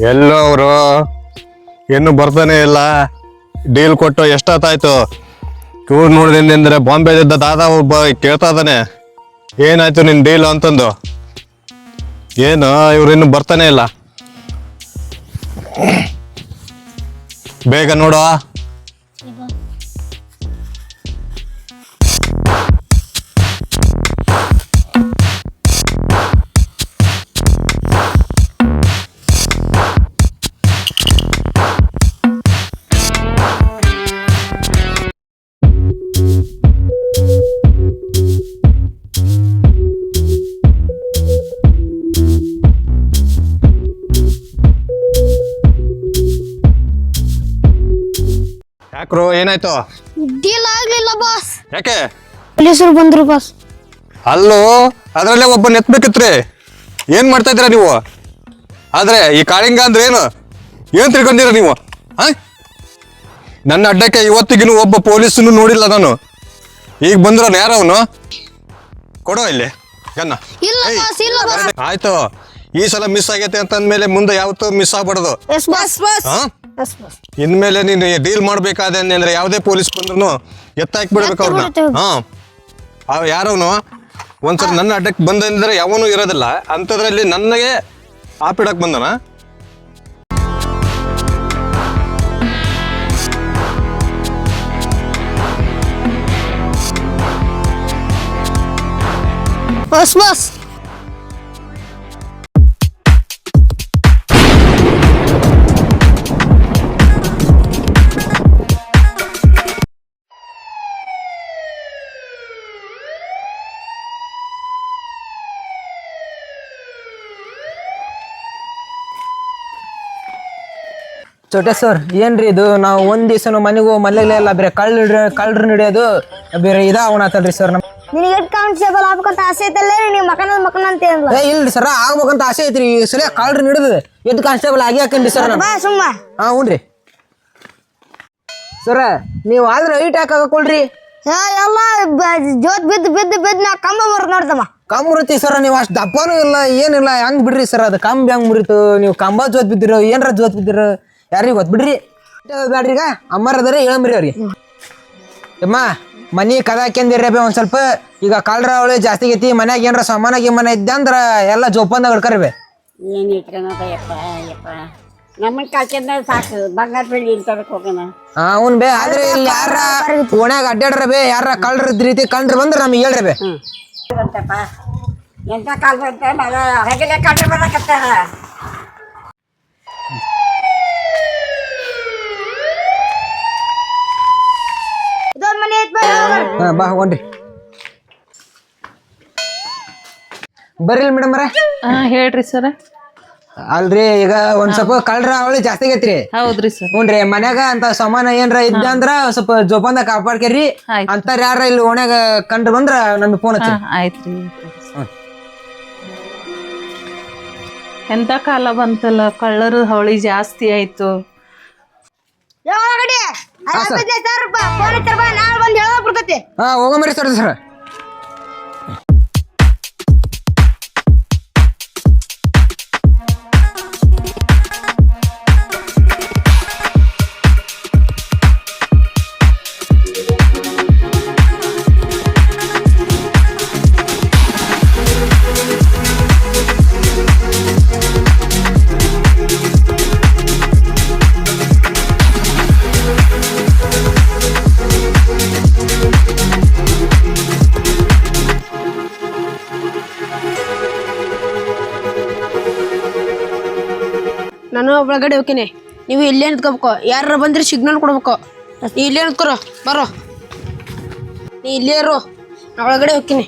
ಎಲ್ಲೋ ಅವರು ಇನ್ನು ಬರ್ತಾನೆ ಇಲ್ಲ. ಡೀಲ್ ಕೊಟ್ಟು ಎಷ್ಟೊತ್ತಾಯ್ತು? ಇವ್ರು ನೋಡಿದ್ರೆ ಬಾಂಬೆದಿದ್ದ ದಾದ ಒಬ್ಬ ಕೇಳ್ತಾ ಇದ್ದಾನೆ. ಏನಾಯ್ತು ನಿನ್ ಡೀಲ್ ಅಂತಂದು? ಏನು, ಇವ್ರು ಇನ್ನು ಬರ್ತಾನೆ ಇಲ್ಲ. ಬೇಗ ನೋಡುವ. ಯಾಕ್ರೋ ಏನಾಯ್ತು? ಡೀಲ್ ಆಗ್ಲಿಲ್ಲ ಬಾಸ್ ಯಾಕೆ? ಪೊಲೀಸರು ಬಂದ್ರು ಬಾಸ್ ಅಲ್ಲೋ ಅದರಲ್ಲೇ ಒಬ್ಬ ನೆತ್ಬೇಕಿತ್ರಿ ಏನ್ ಮಾಡ್ತಾ ಇದ್ದೀರಾ ನೀವು? ಆದ್ರೆ ಈ ಕಾಳಿಂಗ ಅಂದ್ರೆ ಏನು? ಏನ್ ತಿಳ್ಕೊಂಡಿರ ನೀವು? ಆ? ನನ್ನ ಅಡ್ಡಕ್ಕೆ ಇವತ್ತಿಗಿನೂ ಒಬ್ಬ ಪೊಲೀಸನ್ನು ನೋಡಿಲ್ಲ ನಾನು. ಈಗ ಬಂದ್ರ ಯಾರವನು ಕೊಡೋ ಇಲ್ಲಿ ಗನ್ನ. ಇಲ್ಲ ಏಯ್, ಬಾಸ್ ಇಲ್ಲ ಬಾಸ್ ಆಯ್ತು. ಈ ಸಲ ಮಿಸ್ ಆಗೈತೆ ಅಂತಂದ್ಮೇಲೆ ಮುಂದೆ ಯಾವತ್ತೂ ಮಿಸ್ ಆಗ್ಬಾರ್ದು. Yes boss. ಬಾಸ್. ಹಾ? Yes boss. ಇನ್ಮೇಲೆ ನೀನು ಡೀಲ್ ಮಾಡ್ಬೇಕಾದ ಅಂದ್ರೆ ಯಾವುದೇ ಪೊಲೀಸ್ ಬಂದ್ರು ಎತ್ತಾಕಿ ಬಿಡ್ಬೇಕು ಅವ್ರನ್ನ. ಹಾ. ಅವ್ ಯಾರವನು? ಒಂದ್ಸಲ ನನ್ನ ಅಡ್ಡಕ್ಕೆ ಬಂದಂದ್ರೆ ಯಾವನು ಇರೋದಿಲ್ಲ. ಅಂಥದ್ರಲ್ಲಿ ನನಗೆ ಆಪಿಡಕ್ ಬಂದನ? Bus boss. ಚೋಟೆ ಸರ್ ಏನ್ರಿ ಇದು? ನಾವು ಒಂದ್ ದಿವಸ ಮನೆಗೂ ಮಲ್ಲೆಲ್ಲ ಇಲ್ಲ ಬೇರೆ ಕಳ್ಳ ಕಳ್ಳರು ನಡೆಯೋದು ಬೇರೆ ಇದಾವಣತ್ತಲ್ರಿ ಸರ್ ನಮ್ ನಿನಗೆ ಹೆಡ್ ಕಾನ್ಸ್ಟೇಬಲ್ ಆಗ್ಬೇಕಂತ ಆಸೆ ಐತಲ್ಲ ನೀವು ಮಕನ ಮಕನ ಅಂತ ಏನಿಲ್ಲ ಏ ಇಲ್ರಿ ಸರ್ ಆಗ್ಬೇಕಂತ ಆಸೆ ಐತ್ರಿ ಈ ಸಲ ಕಳ್ಳರು ಹಿಡಿದು ಎದ್ದು ಕಾನ್ಸ್ಟೇಬಲ್ ಆಗಿ ಹಾಕಂಡಿ ಸರ್ ನಾನು. ಬಾ ಸುಮ್ಮ. ಹಾ ಹ್ಞೂನ್ರಿ ಸರ ನೀವು ಆದ್ರೆ ಐಟ್ ಹಾಕೊಳ್ರಿ ಏ, ಎಲ್ಲ ಬ- ಜೋತ್ ಬಿದ್ದು ಬಿದ್ದು ಬಿದ್ದು ನಾ ಕಂಬ ಮುರಿದ್ ನೋಡ್ದಮ್ಮ. ಕಂಬ ಮುರಿತಿ ಸರ್ ನೀವು ಅಷ್ಟು ದಪ್ಪನೂ ಇಲ್ಲ ಏನಿಲ್ಲ ಹೆಂಗ್ ಬಿಡ್ರಿ ಸರ್ ಅದು ಕಂಬ ಹೆಂಗ್ ಮುರಿತು? ನೀವು ಕಂಬ ಜೋತ್ ಬಿದ್ದಿರೋ ಏನ್ರ ಜೋತ್ ಬಿದ್ದಿರೋ ಯಾರಿಗೆ ಗೊತ್ತು ಬಿಡ್ರಿ. ಬ್ಯಾಡ್ರಿ ಈಗ. ಅಮ್ಮರ ಅದಾರೆ ಹೇಳಂಬ್ರಿ ಅವ್ರಿಗೆ. ಅಮ್ಮ ಮನಿ ಕದ ಹಾಕ್ಯಂದಿರ್ರಿ ಬೇ ಒಂದ್ ಸ್ವಲ್ಪ. ಈಗ ಕಾಲರ ಅವಳಿ ಜಾಸ್ತಿ ಆಗೈತಿ ಮನ್ಯಾಗ ಏನಾರ ಸಾಮಾನ ಗಿಮಾನ ಇದ್ದೆ ಅಂದ್ರ ಎಲ್ಲ ಜೋಪಾನ್ದಾಗ ಹಿಡ್ಕರಿ ಬೇ. ಏನು ಇಟ್ಕೊಳಕ ಯಪ್ಪ ಯಪ್ಪ ನಮ್ಮನ್ನ ಕಳ್ಕೊಂಡ ಸಾಕು ಬಂಗಾರ ಬೆಳ್ಳಿ ಇಲ್ಲಿ ಹೋಗೋಣ. ಹಾ ಅವ್ನ್ ಬೇ ಆದ್ರೆ ಇಲ್ಲಿ ಯಾರ ಓಣ್ಯಾಗ ಅಡ್ಡಾಡ್ರ ಬೇ ಯಾರ ಕಳ್ರ ಇದ್ ರೀತಿ ಕಂಡ್ರಿ ಬಂದ್ರ ನಮಗೆ ಹೇಳ್ರಿ ಬೇ. ಬಂತಪ್ಪ. ಎಂತ ಕಾಲ ಬಂತ ಮಗ ಹಗಲೇ ಬರಕತ್ತಾರ ಇದೊಂದ್ ಮನೆ ಐತ್ ಬಾ ಹಾ ಬಾ ಹೋಗ್ರಿ. ಬರ್ರಿ ಮೇಡಮ್ ಅರ ಹಾ ಹೇಳ್ರಿ ಸರ್. ಅಲ್ರಿ ಈಗ ಒಂದ್ ಸ್ವಲ್ಪ ಕಳ್ರ ಅವಳಿ ಜಾಸ್ತಿ ಆಗೈತ್ರಿ. ಹೌದ್ರಿ ಸರ್. ಹ್ಞೂನ್ರಿ ಮನ್ಯಾಗ ಅಂತ ಸಮಾನ ಏನ್ರ ಇದ್ದ ಅಂದ್ರ ಸ್ವಲ್ಪ ಜೋಪಾನ ಕಾಪಾಡ್ಕೇರಿ. ಆಯ್ತ್. ಅಂತಾರ ಯಾರ ಇಲ್ಲಿ ಓಣ್ಯಾಗ ಕಂಡ್ರ ಬಂದ್ರ ನಮ್ಗೆ ಫೋನ್ ಹಚ್ಚಿ ಆಯ್ತ್ರಿ. ಎಂತ ಕಾಲ ಬಂತಲ್ಲ ಕಳ್ಳರು ಹವಳಿ ಜಾಸ್ತಿ ಆಯ್ತು. ಯಾವ ಗಡಿ ಹದಿನೈದು ಸಾವಿರ ರೂಪಾಯಿ. ಫೋನ್ ಹಚ್ಚಾರ ಬಾ ನಾಳೆ ಬಂದು ಹೇಳೋದ್ ಬರ್ತೈತಿ ಹಾ ಹೋಗಂಬರಿ ಸರ್ ಸರ್. ಒಳಗಡೆ ಹೋಗ್ತೀನಿ. ನೀವು ಇಲ್ಲೇ ನಿಂತ್ಕೋಬೇಕು. ಯಾರ ಬಂದ್ರೆ ಸಿಗ್ನಲ್ ಕೊಡ್ಬೇಕು. ನೀ ಇಲ್ಲೇ ನಿಂತ್ಕೊರೋ ಬರೋ. ನೀ ಇಲ್ಲೇ ಇರು. ಒಳಗಡೆ ಹೋಗ್ತೀನಿ.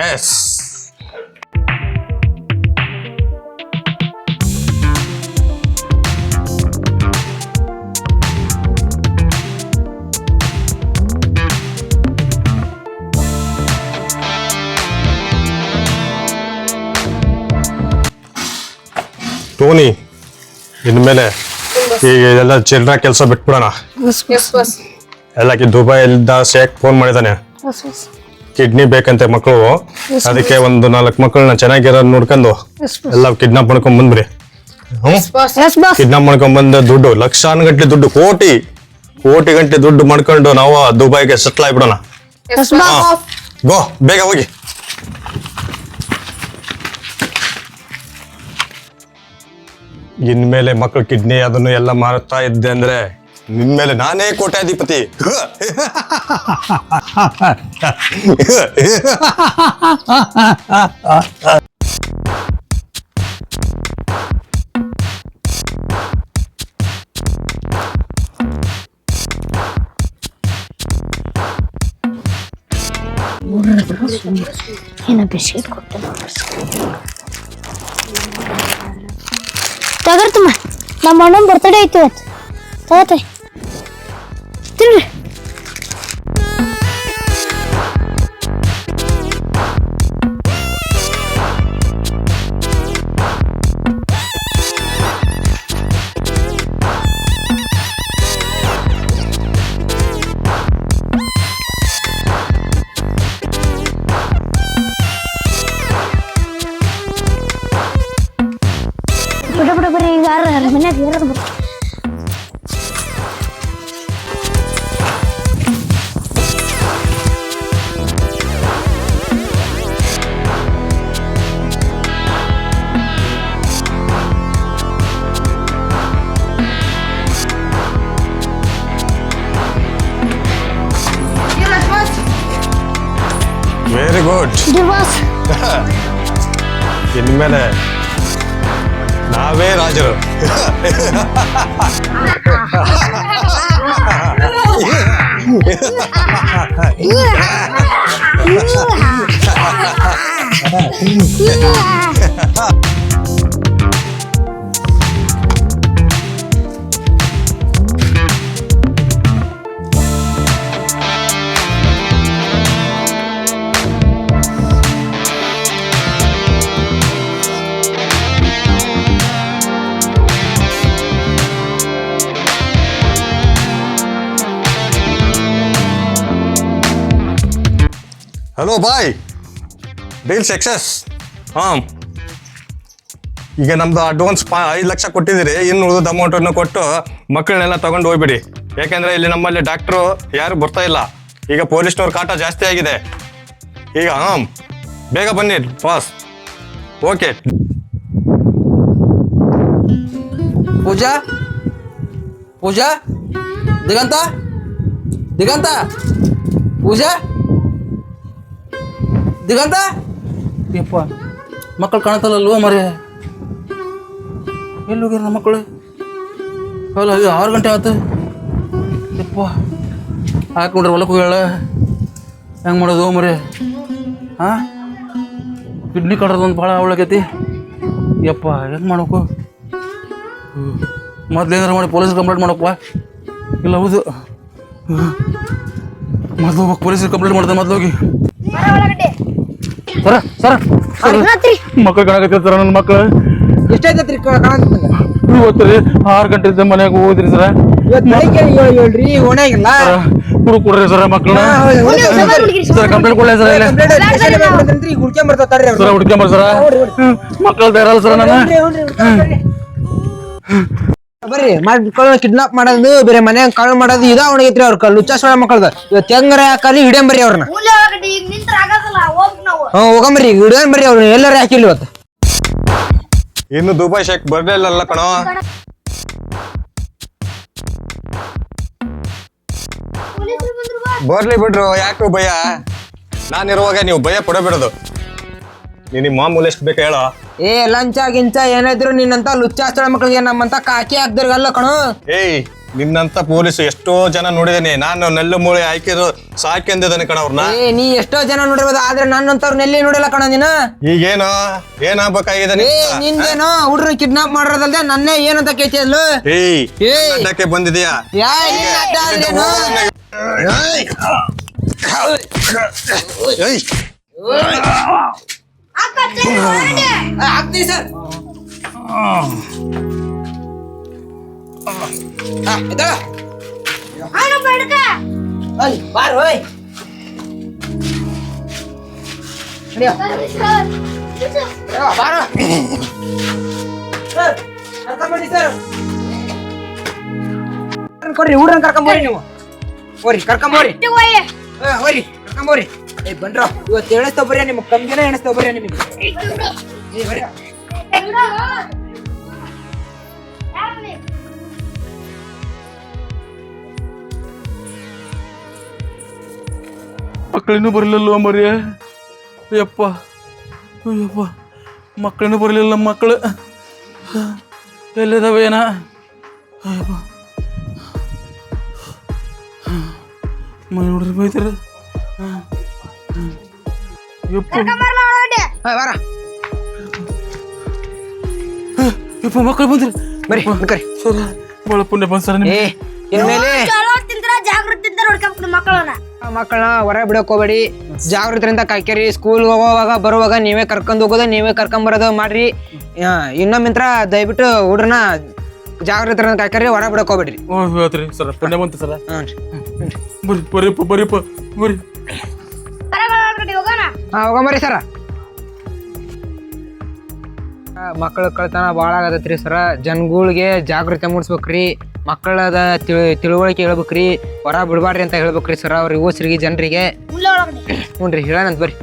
ಎಸ್ ಟೋನಿ ಇನ್ಮೇಲೆ ಈಗ ಇದೆಲ್ಲ ಚಿಲ್ಡ್ರ ಕೆಲಸ ಬಿಟ್ಬಿಡೋಣ. ಎಲ್ಲಕ್ಕೆ ದುಬೈಲಿದ್ದ ಶೇಖ್ ಫೋನ್ ಮಾಡಿದಾನೆ. ಕಿಡ್ನಿ ಬೇಕಂತೆ ಮಕ್ಕಳು. ಅದಕ್ಕೆ ಒಂದು ನಾಲ್ಕು ಮಕ್ಕಳನ್ನ ಚೆನ್ನಾಗಿರೋದ್ ನೋಡ್ಕೊಂಡು ಎಲ್ಲ ಕಿಡ್ನಾಪ್ ಮಾಡ್ಕೊಂಡ್ ಬಂದ್ಬಿಡಿ. ಹ್ಮ್? ಎಸ್ ಬಾಸ್ ಕಿಡ್ನಾಪ್ ಮಾಡ್ಕೊಂಡ್ ಬಂದ ದುಡ್ಡು ಗಂಟೆ ದುಡ್ಡು ಕೋಟಿ ಕೋಟಿ ಗಂಟೆ ದುಡ್ಡು ಮಾಡ್ಕೊಂಡು ನಾವು ದುಬೈಗೆ ಸೆಟ್ಲ್ ಆಗ್ಬಿಡೋಣ. ಗೋ ಬೇಗ ಹೋಗಿ. ಇನ್ಮೇಲೆ ಮಕ್ಕಳು ಕಿಡ್ನಿ ಅದನ್ನು ಎಲ್ಲ ಮಾರುತ್ತಾ ಇದ್ದೆ ಅಂದ್ರೆ ನಿನ್ಮೇಲೆ ನಾನೇ ಕೋಟ್ಯಾಧಿಪತಿ ಏನ ಬಿಸ್ಕೆಟ್ ಕೊಟ್ಟೆ ತಗರ್ತಮ್ಮ ನಮ್ಮ ಅಣ್ಣನ ಬರ್ತಡೇ ಐತಿ ಇವತ್ತು ತಗತ್ತೆ Tírale. ವೆರಿ ಗುಡ್ ಬಾಸ್ ಇನ್ಮೇಲೆ ನಾವೇ ರಾಜರು ಹಲೋ ಬಾಯ್ ಡೀಲ್ ಸಕ್ಸಸ್ ಹಾಂ. ಈಗ ನಮ್ದು ಅಡ್ವಾನ್ಸ್ ಪಾ ಐದು ಲಕ್ಷ ಕೊಟ್ಟಿದ್ದೀರಿ. ಇನ್ನು ಉಳಿದ ಅಮೌಂಟನ್ನು ಕೊಟ್ಟು ಮಕ್ಕಳನ್ನೆಲ್ಲ ತಗೊಂಡು ಹೋಗ್ಬಿಡಿ. ಯಾಕೆಂದ್ರೆ ಇಲ್ಲಿ ನಮ್ಮಲ್ಲಿ ಡಾಕ್ಟ್ರು ಯಾರು ಬರ್ತಾ ಇಲ್ಲ. ಈಗ ಪೊಲೀಸ್ನವ್ರ ಕಾಟ ಜಾಸ್ತಿ ಆಗಿದೆ. ಈಗ ಹಾಂ. ಬೇಗ ಬನ್ನಿ ಬಾಸ್ ಓಕೆ ಪೂಜಾ? ಪೂಜಾ? ದಿಗಂತ? ದಿಗಂತ? ಪೂಜಾ? ದಿಗಂತ ಯಪ್ಪ ಮಕ್ಕಳು ಕಾಣ್ತಲ್ಲಲ್ವ ಮರಿ ಎಲ್ಲಿ ಹೋಗ್ಯಾರ ನಮ್ಮ ಮಕ್ಕಳು? ಅಲ್ಲ ಇದು ಆರು ಗಂಟೆ ಆಯ್ತು. ಯಪ್ಪ ಹಾಕೊಂಡ್ರೆ ನೋಡ್ರಿ ಹೊಲಕ್ಕೆ ಹೋಗ್ಯಾಳ. ಹೆಂಗೆ ಮಾಡೋದು ಮರಿ ಹಾಂ? ಕಿಡ್ನಿ ಕಡ್ರದ್ದು ಒಂದು ಭಾಳ ಅವಳಕೈತಿ ಯಪ್ಪ ಹೆಂಗೆ ಮಾಡಬೇಕು ಮೊದ್ಲು ಏನಾರು ಮಾಡಿ ಪೊಲೀಸ್ ಕಂಪ್ಲೇಂಟ್ ಮಾಡಪ್ಪ ಇಲ್ಲ ಹೌದು. ಮೊದಲು ಹೋಗ್ಬೇಕು ಪೊಲೀಸ್ ಕಂಪ್ಲೇಂಟ್ ಮಾಡ್ದೆ ಮೊದಲು ಹೋಗಿ. ಸರ ಸರ. ಮಕ್ಕಳು ಕಾಣಕತ್ತಿರ ಸರ ನನ್ನ ಮಕ್ಕಳು ಎಷ್ಟೈತೈತ್ರಿ ಇವತ್ತು ರೀ ಆರು ಗಂಟೆ ಮನೆಗೆ ಹೋದ್ರಿ ಸರ. ಇವತ್ತು ಬೆಳಿಗ್ಗೆ ಏಳು ಹುಡುಗ ಕೊಡ್ರಿ ಸರ ಮಕ್ಕಳನ್ನ ಸರ್ ಕಂಪ್ಲೇಂಟ್ ಕೊಡ್ಲಿ ಸರ್ ಇಲ್ಲ. ಹುಡ್ಕೊಂಡ್ ಬರ್ತಾರ ಸರ ಹುಡ್ಕೊಂಬರ್ ಸರ ಮಕ್ಕಳು ಬೇರಲ್ಲ ಸರ ನಾನು ಬರ್ರಿ ಮಾಡ್ಕೊಳ್ಳೋ ಕಿಡ್ನಾಪ್ ಮಾಡೋದು ಬೇರೆ ಮನೆ ಕಾಳು ಮಾಡೋದು ಇದ ಅವ್ರ ಲುಚ್ಚಾಸ್ವಾಳ ಮಕ್ಕಳ್ದ ಇವತ್ತು ಹೆಂಗಾರ ಕಲಿ ಹಿಡಿಯಂಬರಿ ಅವ್ರನ್ನ ಈಗ ನಿಂತ್ರ ಬರ್ರಿ ಅವ್ರು ಎಲ್ಲರೂ ಹ್ಞೂ ಹಾಕಿಲ್ಲ ಇವತ್ತು? ಇನ್ನು ದುಬೈ ಶೇಖ್ ಬರ್ಲಿಲ್ಲಲ್ಲ ಕಣೋ. ಬರ್ಲಿ ಬಿಡ್ರು ಯಾಕೆ ಭಯ? ನಾನಿರುವಾಗ ನೀವು ಭಯ ಪಡಬೇಡದು. ನೀನ್ ಮಾಮೂಲಿ ಎಷ್ಟು ಬೇಕು ಹೇಳೋ. ಏ ಲಂಚ ಗಿಂಚ ಏನಾದ್ರು ನಿನ್ನಂತ ಲುಚ್ಚಾಸ್ತಳ ಮಕ್ಕಳಿಗೆ ನಮ್ಮಂತ ಕಾಕಿ ಹಾಕ್ದಿರ್ಗಲ್ಲ ಕಣೋ. ಏಯ್ ನಿನ್ನಂತ ಪೊಲೀಸ್ ಎಷ್ಟೋ ಜನ ನೋಡಿದೇನೆ. ನಾನು ನೆಲ್ಲು ಮೂಳೆ ಹಾಕಿದ್ರು ಸಾಕೆಂದಿದ್ದಾನೆ ಕಣ ಅವ್ರನ್ನ ಏ ನೀ ಎಷ್ಟೋ ಜನ ನೋಡಿರ್ಬೋದು ಆದ್ರೆ ನನ್ನಂತವ್ರು ನೆಲ್ಲಿ ನೋಡಿಲ್ಲ ಕಣ ನೀನು? ಈಗೇನು ಏನಾಗ್ಬೇಕಾಗಿದೆ ಏ? ನಿಂದೇನೋ ಹುಡ್ರು ಕಿಡ್ನಾಪ್ ಮಾಡಿರೋದಲ್ದೆ ನನ್ನೇ ಏನಂತ ಕೇಳ್ತಿ ಅಲ್ಲು? ಏಯ್ ಏಯ್. ಅಡ್ಡಕ್ಕೆ ಬಂದಿದ್ಯಾ? ಯಾ ನಿನ್ನ ಅಡ್ಡ ಆದ್ರೇನು? ಏಯ್. ಅಕ್ಕ ಚೆನ್ನ ಒಳಗಡೆ ಆ, ಹಾಕ್ತೀನಿ ಸರ್. ಕೊಡ್ರಿ ಹುಡ್ರನ್ ಕರ್ಕೊಂಬೋರಿ ನೀವು. ಹೋರಿ ಕರ್ಕೊಂಬೋರಿ ಹೋರಿ ಕರ್ಕೊಂಬೋರಿ ಏ ಬನ್ರ ಇವತ್ತು ಎಣಿಸ್ತಾ ಬರ್ರಿ ನಿಮ್ಗೆ ಕಮ್ಮಿನ ಎಣಿಸ್ತಾ ಬರ್ರಿ ನಿಮಗೆ. ಏ ಬರ್ರಿ ಮಕ್ಕಳಿನ್ನೂ ಬರಲಿಲ್ಲ ಮರಿಯ. ಯಪ್ಪ ಅಯ್ಯಪ್ಪ ಮಕ್ಕಳಿನ್ನೂ ಬರಲಿಲ್ಲ ಮಕ್ಕಳು. ಎಲ್ಲಿದಾವೆ ಏನ ಅಯ್ಯಪ್ಪ. ಮೈ ನೋಡ್ರಿ ಬೈತಾರ ಯಪ್ಪ ಬಾರ ಯಪ್ಪ ಮಕ್ಕಳು ಬಂದ್ರಿ. ಬರೀ ಬರ್ರಿ ಸರ್ ಭಾಳ ಪುಣ್ಯ ಬಂದ್ ಸರ್ ಏ ಇನ್ಮೇಲೆ? ಜಾಗೃತಿಯಿಂದ ನೋಡ್ಕೊಂಬಿಡು ಮಕ್ಕಳನ್ನ. ಮಕ್ಕಳನ್ನ ಹೊರ ಬಿಡಕ್ ಹೋಗ್ಬೇಡಿ. ಜಾಗೃತರಿಂದ ಕಾಯ್ಕರಿ. ಸ್ಕೂಲ್ ಹೋಗೋವಾಗ ಬರುವಾಗ ನೀವೇ ಕರ್ಕೊಂಡು ಹೋಗೋದು ನೀವೇ ಕರ್ಕೊಂಡ್ ಬರೋದು ಮಾಡ್ರಿ. ಇನ್ನೊಮ್ಮೆ ಇನ್ನೊಮ್ಮಿಂತ್ರ ದಯವಿಟ್ಟು ಹುಡ್ರನ್ನ ಜಾಗೃತರಿಂದ ಕಾಯ್ಕರಿ ಹೊರ ಬಿಡಕ್ ಹೋಗ್ಬೇಡ್ರಿ. ಓ ಹೇಳ್ತ್ರಿ ಸರ್. ಪುಣ್ಯ ಬಂತು ಸರ್. ಹ್ಞೂ ಬರ್ರಿ ಬರ್ರಿ ಹೋಗೋಣ? ಹಾಂ ಹೋಗಂಬರಿ ಸರ. ಮಕ್ಕಳು ಕಳ್ತನ ಭಾಳ ಆಗತೈತ್ರಿ ಸರ. ಜನಗಳಿಗೆ ಜಾಗೃತಿ ಮೂಡಿಸ್ಬೇಕ್ರಿ. ಮಕ್ಕಳದ ತಿಳಿ ತಿಳುವಳಿಕೆ ಹೇಳ್ಬೇಕ್ರಿ ಹೊರ ಬಿಡಬಾರ್ರಿ ಅಂತ ಹೇಳ್ಬೇಕ್ರಿ ಸರ ಅವ್ರಿಗೆ ಓಸ್ರಿಗೆ ಜನರಿಗೆ. ಹ್ಞೂ ರೀ ಹೇಳೋಣಂತ ಬರ್ರಿ.